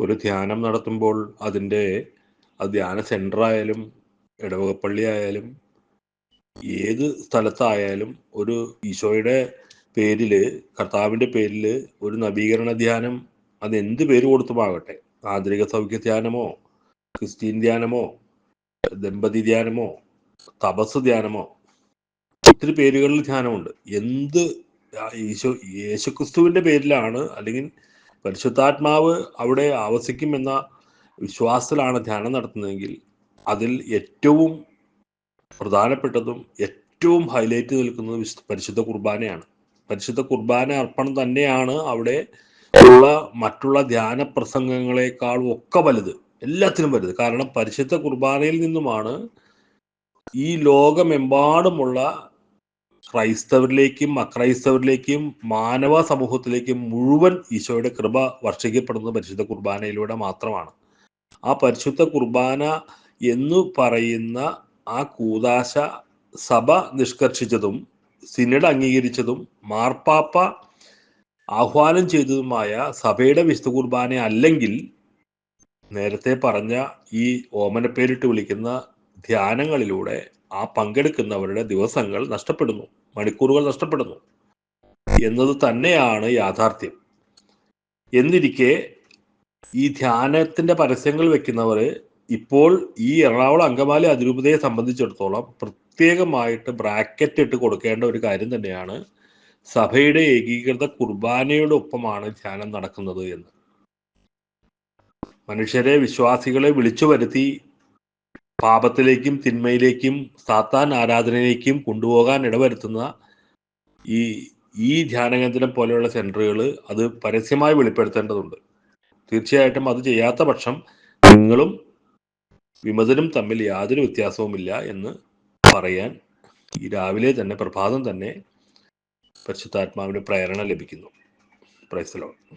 ഒരു ധ്യാനം നടത്തുമ്പോൾ അതിന്റെ ആ ധ്യാന സെന്റർ ആയാലും ഇടവകപ്പള്ളി ആയാലും ഏത് സ്ഥലത്തായാലും ഒരു ഈശോയുടെ പേരിൽ കർത്താവിന്റെ പേരിൽ ഒരു നവീകരണ ധ്യാനം അത് എന്ത് പേര് കൊടുത്തുമാകട്ടെ? ആന്തരിക സൗഖ്യ ധ്യാനമോ ക്രിസ്ത്യൻ ധ്യാനമോ ദമ്പതി ധ്യാനമോ തപസ് ധ്യാനമോ ഒത്തിരി പേരുകളിൽ ധ്യാനമുണ്ട്. എന്ത് ഈശോ യേശുക്രിസ്തുവിന്റെ പേരിലാണ് അല്ലെങ്കിൽ പരിശുദ്ധാത്മാവ് അവിടെ ആവസിക്കുമെന്ന വിശ്വാസത്തിലാണ് ധ്യാനം നടത്തുന്നതെങ്കിൽ അതിൽ ഏറ്റവും പ്രധാനപ്പെട്ടതും ഏറ്റവും ഹൈലൈറ്റ് നിൽക്കുന്നത് പരിശുദ്ധ കുർബാനയാണ്. പരിശുദ്ധ കുർബാന അർപ്പണം തന്നെയാണ് അവിടെ ഉള്ള മറ്റുള്ള ധ്യാന പ്രസംഗങ്ങളെക്കാളും ഒക്കെ വലുത്. എല്ലാത്തിനും വലുത്. കാരണം പരിശുദ്ധ കുർബാനയിൽ നിന്നുമാണ് ഈ ലോകമെമ്പാടുമുള്ള ക്രൈസ്തവരിലേക്കും അക്രൈസ്തവരിലേക്കും മാനവ സമൂഹത്തിലേക്കും മുഴുവൻ ഈശോയുടെ കൃപ വർഷിക്കപ്പെടുന്നത് പരിശുദ്ധ കുർബാനയിലൂടെ മാത്രമാണ്. ആ പരിശുദ്ധ കുർബാന എന്നു പറയുന്ന ആ കൂതാശ സഭ നിഷ്കർഷിച്ചതും സിനഡ് അംഗീകരിച്ചതും മാർപ്പാപ്പ ആഹ്വാനം ചെയ്തതുമായ സഭയുടെ വിശുദ്ധ കുർബാന അല്ലെങ്കിൽ നേരത്തെ പറഞ്ഞ ഈ ഓമനപ്പേരിട്ട് വിളിക്കുന്ന ധ്യാനങ്ങളിലൂടെ ആ പങ്കെടുക്കുന്നവരുടെ ദിവസങ്ങൾ നഷ്ടപ്പെടുന്നു. മണിക്കൂറുകൾ നഷ്ടപ്പെടുന്നു. എന്നത് തന്നെയാണ് യാഥാർത്ഥ്യം. എന്നിരിക്കെ ഈ ധ്യാനത്തിന്റെ പരസ്യങ്ങൾ വെക്കുന്നവർ ഇപ്പോൾ ഈ എറണാകുളം അങ്കമാലി അതിരൂപതയെ സംബന്ധിച്ചിടത്തോളം പ്രത്യേകമായിട്ട് ബ്രാക്കറ്റ് ഇട്ട് കൊടുക്കേണ്ട ഒരു കാര്യം തന്നെയാണ് സഭയുടെ ഏകീകൃത കുർബാനയുടെ ഒപ്പമാണ് ധ്യാനം നടക്കുന്നത് എന്ന്. മനുഷ്യരെ വിശ്വാസികളെ വിളിച്ചു വരുത്തി പാപത്തിലേക്കും തിന്മയിലേക്കും സാത്താൻ ആരാധനയിലേക്കും കൊണ്ടുപോകാൻ ഇടവരുത്തുന്ന ഈ ഈ ധ്യാനകേന്ദ്രം പോലെയുള്ള സെന്ററുകൾ അത് പരസ്യമായി വെളിപ്പെടുത്തേണ്ടതുണ്ട്. തീർച്ചയായിട്ടും അത് ചെയ്യാത്ത പക്ഷം നിങ്ങളും വിമതനും തമ്മിൽ യാതൊരു വ്യത്യാസവുമില്ല എന്ന് പറയാൻ ഈ രാവിലെ തന്നെ പ്രഭാതം തന്നെ പരിശുദ്ധാത്മാവിന് പ്രേരണ ലഭിക്കുന്നു. പ്രൈസലോ